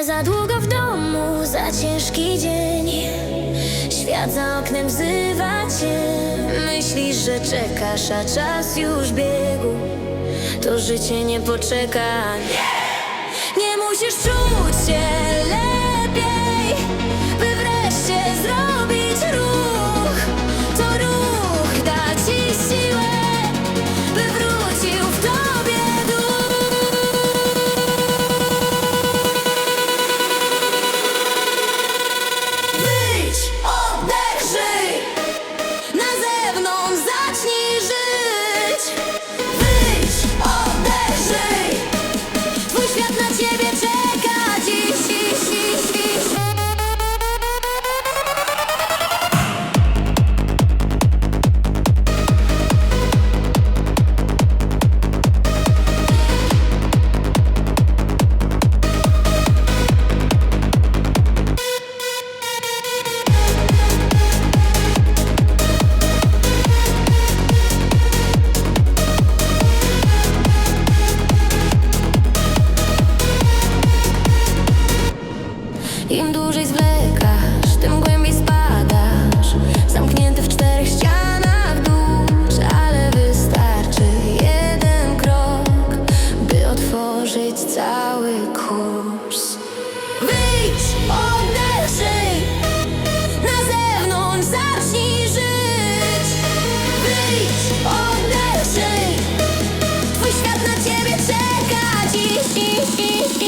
Za długo w domu, za ciężki dzień. Świat za oknem wzywa cię. Myślisz, że czekasz, a czas już biegł. To życie nie poczeka. Nie. Musisz czuć się lepiej kurs. Wyjdź, odderzyj Na zewnątrz zacznij żyć. Wyjdź, odderzyj Twój świat na ciebie czeka. Dziś, dziś, dziś,